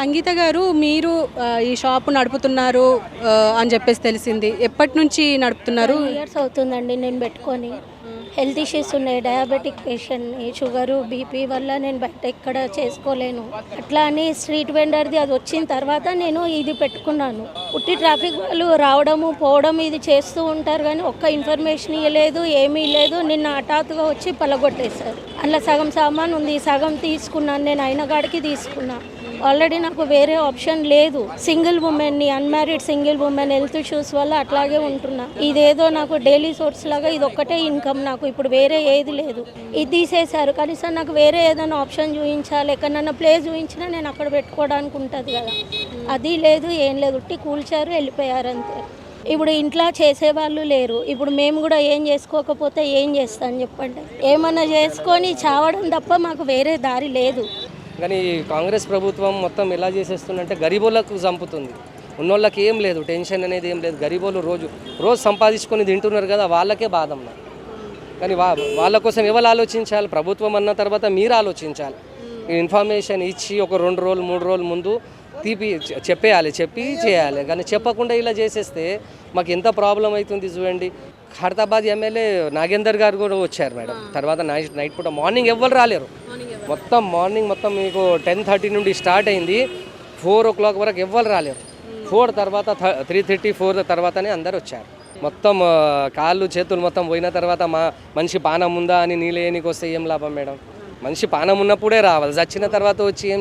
సంగీత గారు మీరు ఈ షాప్ నడుపుతున్నారు అని చెప్పేసి తెలిసింది. ఎప్పటి నుంచి నడుపుతున్నారు ఇయర్స్ అవుతుందండి నేను పెట్టుకొని. హెల్త్ ఇష్యూస్ ఉన్నాయి డయాబెటిక్ పేషెంట్ షుగరు బీపీ వల్ల నేను బయట ఎక్కడ చేసుకోలేను. అట్లా అని స్ట్రీట్ వెండర్ది అది వచ్చిన తర్వాత నేను ఇది పెట్టుకున్నాను. పుట్టి ట్రాఫిక్ వాళ్ళు రావడము పోవడం ఇది చేస్తూ ఉంటారు కానీ ఒక్క ఇన్ఫర్మేషన్ ఇవ్వలేదు ఏమీ లేదు నిన్న హఠాత్తుగా వచ్చి పలగొట్టేశారు. అందులో సగం సామాన్ ఉంది సగం తీసుకున్నాను నేను అయిన కాడికి తీసుకున్నాను ఆల్రెడీ నాకు వేరే ఆప్షన్ లేదు. Single ఉమెన్ని unmarried single women health issues వల్ల అట్లాగే ఉంటున్నా. ఇదేదో నాకు డైలీ సోర్స్ లాగా ఇది ఒక్కటే ఇన్కమ్ నాకు. ఇప్పుడు వేరే ఏది లేదు. ఇది తీసేశారు. కనీసం నాకు వేరే ఏదైనా ఆప్షన్ చూపించాలి ఎక్కడన్నా ప్లేస్ చూపించినా నేను అక్కడ పెట్టుకోవడానికి ఉంటుంది కదా. అది లేదు ఏం లేదు. కూల్చారు వెళ్ళిపోయారు అంతే. ఇప్పుడు ఇంట్లో చేసేవాళ్ళు లేరు. ఇప్పుడు మేము కూడా ఏం చేసుకోకపోతే ఏం చేస్తాం చెప్పండి. ఏమన్నా చేసుకొని చావడం తప్ప మాకు వేరే దారి లేదు. కానీ కాంగ్రెస్ ప్రభుత్వం మొత్తం ఎలా చేసేస్తుందంటే గరీబోళ్ళకు చంపుతుంది. ఉన్నోళ్ళకి ఏం లేదు టెన్షన్ అనేది ఏం లేదు. గరీబోళ్ళు రోజు రోజు సంపాదించుకొని తింటున్నారు కదా వాళ్ళకే బాధ అన్న కానీ వా వాళ్ళ కోసం ఎవరు ఆలోచించాలి? ప్రభుత్వం అన్న తర్వాత మీరు ఆలోచించాలి. ఇన్ఫర్మేషన్ ఇచ్చి ఒక రెండు రోజులు మూడు రోజులు ముందు తీపి చెప్పేయాలి చెప్పి చేయాలి. కానీ చెప్పకుండా ఇలా చేసేస్తే మాకు ఎంత ప్రాబ్లం అవుతుంది చూడండి. ఖైరతాబాద్ ఎమ్మెల్యే నాగేందర్ గారు కూడా వచ్చారు మేడం. తర్వాత నైట్ నైట్ పూట మార్నింగ్ ఎవ్వరు రాలేరు. మొత్తం మార్నింగ్ మొత్తం మీకు టెన్ థర్టీ నుండి స్టార్ట్ అయింది. ఫోర్ ఓ క్లాక్ వరకు ఎవ్వరు రాలేరు. ఫోర్ తర్వాత త్రీ థర్టీ ఫోర్ తర్వాతనే అందరు వచ్చారు. మొత్తం కాళ్ళు చేతులు మొత్తం పోయిన తర్వాత మా మనిషి పానం ఉందా అని నీళ్ళేనికి వస్తే ఏం లాభం మేడం? మనిషి పానం ఉన్నప్పుడే రావాలి. చచ్చిన తర్వాత వచ్చి ఏం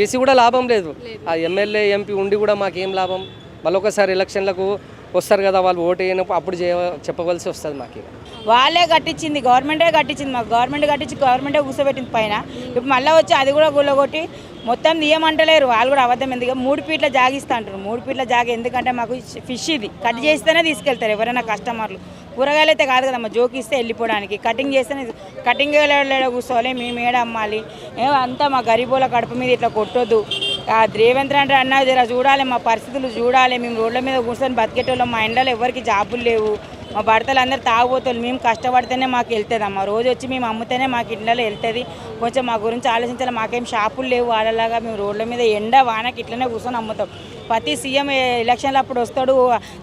చేసి కూడా లాభం లేదు. ఆ ఎమ్మెల్యే ఎంపీ ఉండి కూడా మాకేం లాభం? మళ్ళొకసారి ఎలక్షన్లకు వస్తారు కదా వాళ్ళు ఓటు వేయనప్పుడు అప్పుడు చేయ చెప్పవలసి వస్తుంది మాకు వాళ్ళే కట్టించింది గవర్నమెంటే కట్టించింది మాకు. గవర్నమెంట్ కట్టించి గవర్నమెంటే కూర్చోబెట్టింది పైన. ఇప్పుడు మళ్ళీ వచ్చి అది కూడా గుల్లగొట్టి మొత్తం తీయమంటలేరు వాళ్ళు కూడా అబద్ధం ఎందుకు? మూడు పీట్ల జాగిస్తా అంటారు మూడు పీట్ల జాగ ఎందుకంటే మాకు ఫిష్ ఇది. కట్ చేస్తేనే తీసుకెళ్తారు ఎవరైనా కస్టమర్లు. కూరగాయలు అయితే కాదు కదమ్మా జోకి ఇస్తే వెళ్ళిపోవడానికి. కటింగ్ చేస్తేనే కటింగ్ కూర్చోవాలి మేము ఏడమ్మాలి అంతా మా గరీబోల కడుపు మీద ఇట్లా కొట్టొద్దు. రేవంత్ రెడ్డి అన్న జర చూడాలి మా పరిస్థితులు చూడాలి. మేము రోడ్ల మీద కూర్చొని బతికేటోళ్ళం మా ఎండలో ఎవరికి జాబులు లేవు. మా భర్తలు అందరు తాగుబోతులు. మేము కష్టపడితేనే మాకు వెళ్తుంది అమ్మ. రోజు వచ్చి మేము అమ్ముతేనే మాకు ఇళ్ళలో వెళ్తుంది. కొంచెం మా గురించి ఆలోచించాలి. మాకేం షాపులు లేవు వాళ్ళలాగా. మేము రోడ్ల మీద ఎండ వానకి ఇట్లనే కూర్చొని అమ్ముతాం. ప్రతి సీఎం ఎలక్షన్లు అప్పుడు వస్తాడు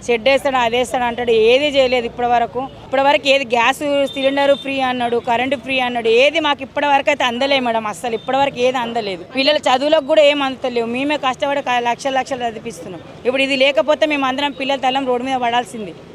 షెడ్ వేస్తాడు అది వేస్తాడు అంటాడు. ఏది చేయలేదు ఇప్పటి వరకు ఇప్పటి వరకు ఏది గ్యాస్ సిలిండర్ ఫ్రీ అన్నాడు కరెంటు ఫ్రీ అన్నాడు. ఏది మాకు ఇప్పటి వరకు అయితే అందలేదు మేడం. అస్సలు ఇప్పటి వరకు ఏది అందలేదు. పిల్లల చదువులకు కూడా ఏం అందలేవు మేమే కష్టపడి లక్షలు లక్షల లక్షలు చదివిస్తున్నాం. ఇప్పుడు ఇది లేకపోతే మేము అందరం పిల్లల తల్లం రోడ్డు మీద పడాల్సింది.